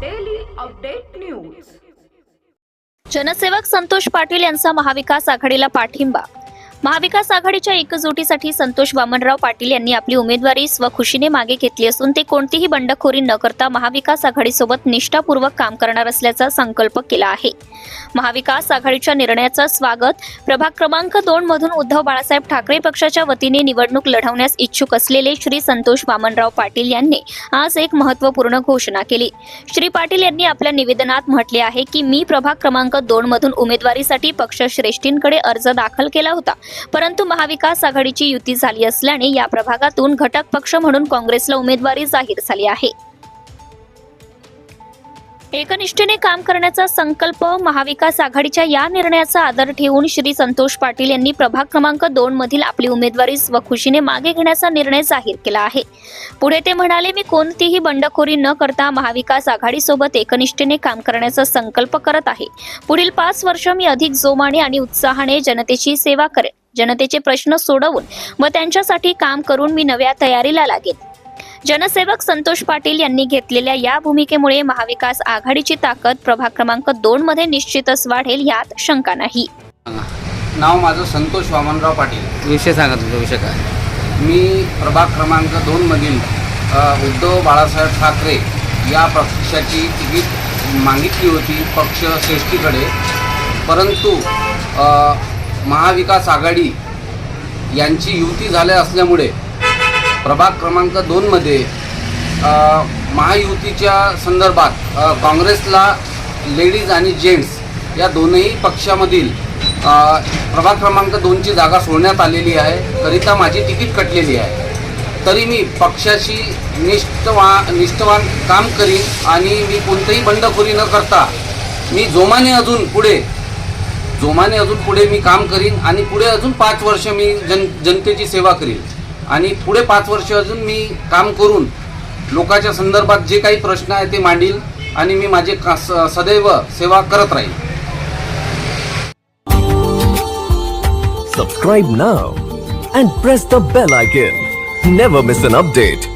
Daily update news जनसेवक संतोष पाटील यांचा महाविकास आघाडीला पाठिंबा महाविकास आघाडीच्या एकजुटीसाठी संतोष वामनराव पाटील यांनी आपली उमेदवारी स्वखुशीने मागे घेतली असून ते कोणतीही बंडखोरी न करता महाविकास आघाडीसोबत निष्ठापूर्वक काम करणार असल्याचा संकल्प केला आहे. महाविकास आघाडीच्या निर्णयाचं स्वागत प्रभाग क्रमांक दोन मधून उद्धव बाळासाहेब ठाकरे पक्षाच्या वतीने निवडणूक लढवण्यास इच्छुक असलेले श्री संतोष वामनराव पाटील यांनी आज एक महत्त्वपूर्ण घोषणा केली. श्री पाटील यांनी आपल्या निवेदनात म्हटले आहे की मी प्रभाग क्रमांक दोन मधून उमेदवारीसाठी पक्षश्रेष्ठींकडे अर्ज दाखल केला होता. परंतु महाविकास आघाडीची युती झाली असल्याने या प्रभागातून घटक पक्ष म्हणून काँग्रेसला उमेदवारी जाहीर झाली आहे. एकनिष्ठेने काम करण्याचा संकल्प महाविकास आघाडीच्या या निर्णयाचा आदर ठेवून श्री संतोष पाटील यांनी प्रभाग क्रमांक दोन मधील आपली उमेदवारी स्वखुशीने मागे घेण्याचा निर्णय जाहीर केला आहे. पुढे ते म्हणाले मी कोणतीही बंडखोरी न करता महाविकास आघाडीसोबत एकनिष्ठेने काम करण्याचा संकल्प करत आहे. पुढील पाच वर्ष मी अधिक जोमाने आणि उत्साहाने जनतेची सेवा करेन. जनतेचे प्रश्न सोडवून व त्यांच्यासाठी काम करून मी नव्या तयारीला लागेन. जनसेवक संतोष पाटील यांनी घेतलेल्या या भूमिकेमुळे महाविकास आघाडीची ताकद प्रभाग क्रमांक दोन मध्ये निश्चितच वाढेल यात शंका नाही. नाव माझं संतोष वामनराव पाटील. विषय सांगा तुमचा विषय काय? मी प्रभाग क्रमांक दोनमधील अ, उद्धव बाळासाहेब ठाकरे या पक्षाची तिकीट मागितली होती पक्ष श्रेष्ठीकडे. परंतु महाविकास आघाडी यांची युती झाल्या असल्यामुळे प्रभाग क्रमांक दोनमध्ये महायुतीच्या संदर्भात काँग्रेसला लेडीज आणि जेंट्स या दोनही पक्षामधील प्रभाग क्रमांक दोनची जागा सोडण्यात आलेली आहे. करिता माझी तिकीट कटलेली आहे. तरी मी पक्षाशी निष्ठवा निष्ठवान काम करीन आणि मी कोणतंही बंडखोरी न करता मी जोमाने अजून पुढे जोमाने अजून पुढे मी काम करीन आणि पुढे अजून पाच वर्ष मी जन जनतेची सेवा करीन. आणि पुढे पाच वर्ष अजून मी काम करून लोकांच्या संदर्भात जे काही प्रश्न आहे ते मांडील आणि मी माझे का सदैव सेवा करत राहील. Subscribe now and press the bell icon never miss an update